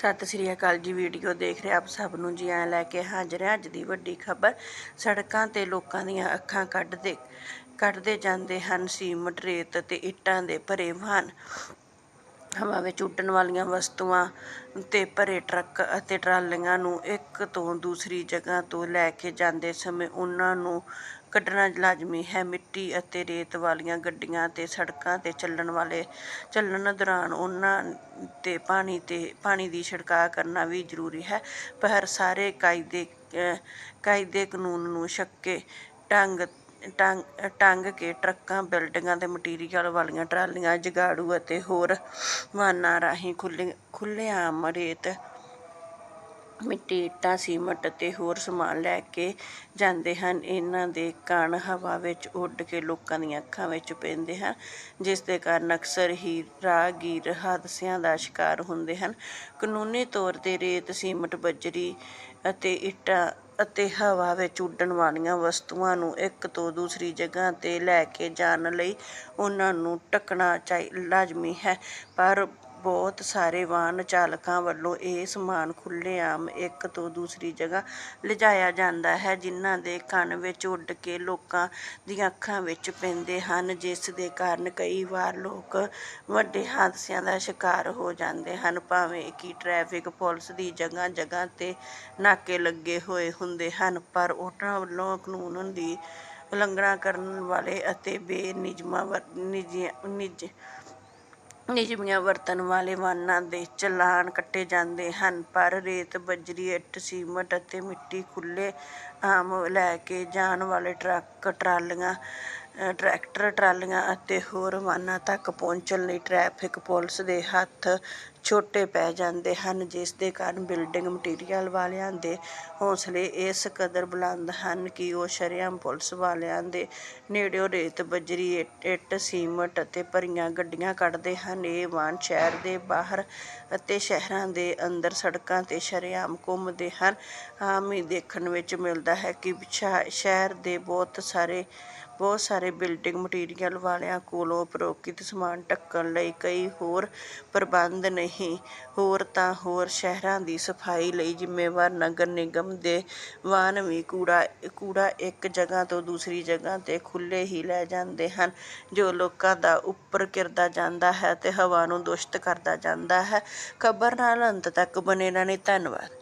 ਸਤਿ ਸ੍ਰੀ ਅਕਾਲ ਜੀ, ਵੀਡੀਓ ਦੇਖ ਰਹੇ ਆਪ ਸਭ ਨੂੰ ਜੀ ਆਇਆਂ ਲੈ ਕੇ ਹਾਜ਼ਰ ਹਾਂ ਅੱਜ ਦੀ ਵੱਡੀ ਖਬਰ, ਸੜਕਾਂ ਤੇ ਲੋਕਾਂ ਦੀਆਂ ਅੱਖਾਂ ਕੱਢਦੇ ਕੱਢਦੇ ਜਾਂਦੇ ਹਨ ਸੀਮਟ ਰੇਤ ਤੇ ਇੱਟਾਂ ਦੇ ਭਰੇ ਵਾਹਨ। ਹਵਾ ਵਿੱਚ ਉੱਡਣ ਵਾਲੀਆਂ ਵਸਤੂਆਂ ਤੇ ਭਰੇ ਟਰੱਕ ਅਤੇ ਟਰਾਲੀਆਂ ਨੂੰ ਇੱਕ ਤੋਂ ਦੂਸਰੀ ਜਗ੍ਹਾ ਤੋਂ ਲੈ ਕੇ ਜਾਂਦੇ ਸਮੇਂ ਉਹਨਾਂ ਨੂੰ ਕੱਢਣਾ ਲਾਜ਼ਮੀ ਹੈ। ਮਿੱਟੀ ਅਤੇ ਰੇਤ ਵਾਲੀਆਂ ਗੱਡੀਆਂ ਅਤੇ ਸੜਕਾਂ ਤੇ ਚੱਲਣ ਵਾਲੇ, ਚੱਲਣ ਦੌਰਾਨ ਉਹਨਾਂ ਤੇ ਪਾਣੀ ਤੇ, ਪਾਣੀ ਦੀ ਛਿੜਕਾਅ ਕਰਨਾ ਵੀ ਜ਼ਰੂਰੀ ਹੈ। ਪਰ ਸਾਰੇ ਕਾਇਦੇ ਕਾਇਦੇ ਕਾਨੂੰਨ ਨੂੰ ਸ਼ੱਕੇ ਢੰਗ ਟੰਗ ਟੰਗ ਕੇ ਟਰੱਕਾਂ, ਬਿਲਡਿੰਗਾਂ ਤੇ ਮਟੀਰੀਅਲ ਵਾਲੀਆਂ ਟਰਾਲੀਆਂ, ਜਗਾੜੂ ਅਤੇ ਹੋਰ ਵਾਹਨਾਂ ਰਾਹੀਂ ਖੁੱਲ੍ਹੇ ਖੁੱਲ੍ਹੇਆਮ ਰੇਤ, ਮਿੱਟੀ, ਇੱਟਾਂ, ਸੀਮਟ ਅਤੇ ਹੋਰ ਸਮਾਨ ਲੈ ਕੇ ਜਾਂਦੇ ਹਨ। ਇਹਨਾਂ ਦੇ ਕਣ ਹਵਾ ਵਿੱਚ ਉੱਡ ਕੇ ਲੋਕਾਂ ਦੀਆਂ ਅੱਖਾਂ ਵਿੱਚ ਪੈਂਦੇ ਹਨ, ਜਿਸ ਦੇ ਕਾਰਨ ਅਕਸਰ ਹੀ ਰਾਹਗੀਰ ਹਾਦਸਿਆਂ ਦਾ ਸ਼ਿਕਾਰ ਹੁੰਦੇ ਹਨ। ਕਾਨੂੰਨੀ ਤੌਰ ਤੇ ਰੇਤ, ਸੀਮਟ, ਬਜਰੀ ਅਤੇ ਇੱਟਾਂ ਅਤੇ ਹਵਾ ਵਿੱਚ ਉੱਡਣ ਵਾਲੀਆਂ ਵਸਤੂਆਂ ਨੂੰ ਇੱਕ ਤੋਂ ਦੂਸਰੀ ਜਗ੍ਹਾ ਤੇ ਲੈ ਕੇ ਜਾਣ ਲਈ ਉਹਨਾਂ ਨੂੰ ਢੱਕਣਾ ਚਾਹੀ, ਲਾਜ਼ਮੀ ਹੈ। ਪਰ ਬਹੁਤ ਸਾਰੇ ਵਾਹਨ ਚਾਲਕਾਂ ਵੱਲੋਂ ਇਹ ਸਮਾਨ ਖੁੱਲ੍ਹੇਆਮ ਇੱਕ ਤੋਂ ਦੂਸਰੀ ਜਗ੍ਹਾ ਲਿਜਾਇਆ ਜਾਂਦਾ ਹੈ, ਜਿਨ੍ਹਾਂ ਦੇ ਕੰਨ ਵਿੱਚ ਉੱਡ ਕੇ ਲੋਕਾਂ ਦੀਆਂ ਅੱਖਾਂ ਵਿੱਚ ਪੈਂਦੇ ਹਨ, ਜਿਸ ਦੇ ਕਾਰਨ ਕਈ ਵਾਰ ਲੋਕ ਵੱਡੇ ਹਾਦਸਿਆਂ ਦਾ ਸ਼ਿਕਾਰ ਹੋ ਜਾਂਦੇ ਹਨ। ਭਾਵੇਂ ਕਿ ਟ੍ਰੈਫਿਕ ਪੁਲਿਸ ਦੀ ਜਗ੍ਹਾ ਜਗ੍ਹਾ ਤੇ ਨਾਕੇ ਲੱਗੇ ਹੋਏ ਹੁੰਦੇ ਹਨ, ਪਰ ਉਹਨਾਂ ਵੱਲੋਂ ਕਾਨੂੰਨ ਦੀ ਉਲੰਘਣਾ ਕਰਨ ਵਾਲੇ ਅਤੇ ਬੇਨਿਯਮਾਂ ਵਰ ਨਿੱਜੀਆਂ ਨਿੱਜ ਨਿਯਮੀਆਂ ਵਰਤਣ ਵਾਲੇ ਵਾਹਨਾਂ ਦੇ ਚਲਾਨ ਕੱਟੇ ਜਾਂਦੇ ਹਨ, ਪਰ ਰੇਤ, ਬਜਰੀ, ਇੱਟ, ਸੀਮਟ ਅਤੇ ਮਿੱਟੀ ਖੁੱਲ੍ਹੇ ਆਮ ਲੈ ਕੇ ਜਾਣ ਵਾਲੇ ਟਰੱਕ, ਟਰਾਲੀਆਂ ਟਰੈਕਟਰ, ਟਰਾਲੀਆਂ ਅਤੇ ਹੋਰ ਵਾਹਨਾਂ ਤੱਕ ਪਹੁੰਚਣ ਲਈ ਟ੍ਰੈਫਿਕ ਪੁਲਿਸ ਦੇ ਹੱਥ ਛੋਟੇ ਪੈ ਜਾਂਦੇ ਹਨ, ਜਿਸ ਦੇ ਕਾਰਨ ਬਿਲਡਿੰਗ ਮਟੀਰੀਅਲ ਵਾਲਿਆਂ ਦੇ ਹੌਸਲੇ ਇਸ ਕਦਰ ਬੁਲੰਦ ਹਨ ਕਿ ਉਹ ਸ਼ਰੇਆਮ ਪੁਲਿਸ ਵਾਲਿਆਂ ਦੇ ਨੇੜਿਓਂ ਰੇਤ ਬਜਰੀ, ਇੱਟ ਸੀਮਟ ਅਤੇ ਭਰੀਆਂ ਗੱਡੀਆਂ ਕੱਢਦੇ ਹਨ। ਇਹ ਵਾਹਨ ਸ਼ਹਿਰ ਦੇ ਬਾਹਰ ਅਤੇ ਸ਼ਹਿਰਾਂ ਦੇ ਅੰਦਰ ਸੜਕਾਂ ਤੇ ਸ਼ਰੇਆਮ ਘੁੰਮਦੇ ਹਨ। ਆਮ ਹੀ ਦੇਖਣ ਵਿੱਚ ਮਿਲਦਾ ਹੈ ਕਿ ਸ਼ਾ- ਸ਼ਹਿਰ ਦੇ ਬਹੁਤ ਸਾਰੇ ਬਹੁਤ ਸਾਰੇ ਬਿਲਡਿੰਗ ਮਟੀਰੀਅਲ ਵਾਲਿਆਂ ਕੋਲੋਂ ਉਪਰੋਕਤ ਸਮਾਨ ਢੱਕਣ ਲਈ ਕਈ ਹੋਰ ਪ੍ਰਬੰਧ ਨਹੀਂ ਹੋਰ ਤਾਂ ਹੋਰ ਸ਼ਹਿਰਾਂ ਦੀ ਸਫ਼ਾਈ ਲਈ ਜ਼ਿੰਮੇਵਾਰ ਨਗਰ ਨਿਗਮ ਦੇ ਵਾਹਨ ਵੀ ਕੂੜਾ ਕੂੜਾ ਇੱਕ ਜਗ੍ਹਾ ਤੋਂ ਦੂਸਰੀ ਜਗ੍ਹਾ ਤੇ ਖੁੱਲ੍ਹੇ ਹੀ ਲੈ ਜਾਂਦੇ ਹਨ, ਜੋ ਲੋਕਾਂ ਦਾ ਉੱਪਰ ਕਿਰਦਾ ਜਾਂਦਾ ਹੈ ਤੇ ਹਵਾ ਨੂੰ ਦੂਸ਼ਿਤ ਕਰਦਾ ਜਾਂਦਾ ਹੈ। ਖਬਰ ਨਾਲ ਅੰਤ ਤੱਕ ਬਨੇ ਰਹਿਣੇ ਧੰਨਵਾਦ।